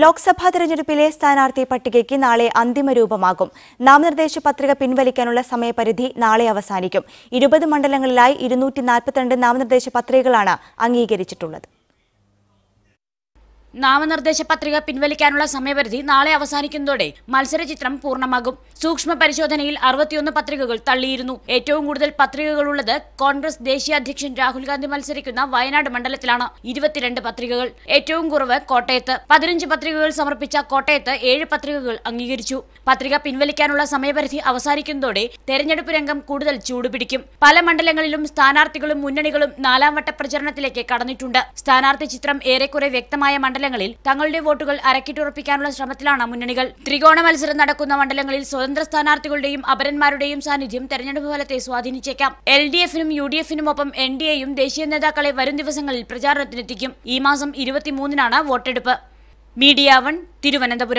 ലോക്സഭാ തെരഞ്ഞെടുപ്പിലെ സ്ഥാനാർത്ഥി പട്ടികയ്ക്ക് നാളെ അന്തിമ രൂപമാകും. നാമനിർദ്ദേശ പത്രിക പിൻവലിക്കാനുള്ള സമയപരിധി നാളെ അവസാനിക്കും. ഇരുപത് മണ്ഡലങ്ങളിലായി ഇരുന്നൂറ്റി നാൽപ്പത്തിരണ്ട് നാമനിർദ്ദേശ പത്രികകളാണ് അംഗീകരിച്ചിട്ടുള്ളത്. നാമനിർദ്ദേശ പത്രിക പിൻവലിക്കാനുള്ള സമയപരിധി നാളെ അവസാനിക്കുന്നതോടെ മത്സരചിത്രം പൂർണമാകും. സൂക്ഷ്മ പരിശോധനയിൽ അറുപത്തിയൊന്ന് പത്രികകൾ തള്ളിയിരുന്നു. ഏറ്റവും കൂടുതൽ പത്രികകളുള്ളത് കോൺഗ്രസ് ദേശീയ അധ്യക്ഷൻ രാഹുൽ ഗാന്ധി മത്സരിക്കുന്ന വയനാട് മണ്ഡലത്തിലാണ്. ഇരുപത്തിരണ്ട് പത്രികകൾ. ഏറ്റവും കുറവ് കോട്ടയത്ത്. പതിനഞ്ച് പത്രികകൾ സമർപ്പിച്ച കോട്ടയത്ത് ഏഴ് പത്രികകൾ അംഗീകരിച്ചു. പത്രിക പിൻവലിക്കാനുള്ള സമയപരിധി അവസാനിക്കുന്നതോടെ തെരഞ്ഞെടുപ്പ് രംഗം കൂടുതൽ ചൂടുപിടിക്കും. പല മണ്ഡലങ്ങളിലും സ്ഥാനാർത്ഥികളും മുന്നണികളും നാലാം വട്ട പ്രചരണത്തിലേക്ക് കടന്നിട്ടുണ്ട്. സ്ഥാനാർത്ഥി ചിത്രം ഏറെക്കുറെ വ്യക്തമായ മണ്ഡലങ്ങളിൽ തങ്ങളുടെ വോട്ടുകൾ അരക്കിട്ടുറപ്പിക്കാനുള്ള ശ്രമത്തിലാണ് മുന്നണികൾ. ത്രികോണ മത്സരം നടക്കുന്ന മണ്ഡലങ്ങളിൽ സ്വതന്ത്ര സ്ഥാനാർത്ഥികളുടെയും അപരന്മാരുടെയും സാന്നിധ്യം തെരഞ്ഞെടുപ്പ് ഫലത്തെ സ്വാധീനിച്ചേക്കാം. എൽ ഡി എഫിനും യു ഡി എഫിനുമൊപ്പം എൻ ഡി എയും ദേശീയ നേതാക്കളെ വരും ദിവസങ്ങളിൽ പ്രചാരണത്തിനെത്തിക്കും. ഈ മാസം ഇരുപത്തിമൂന്നിനാണ് വോട്ടെടുപ്പ്. Media one Thiruvananthapuram.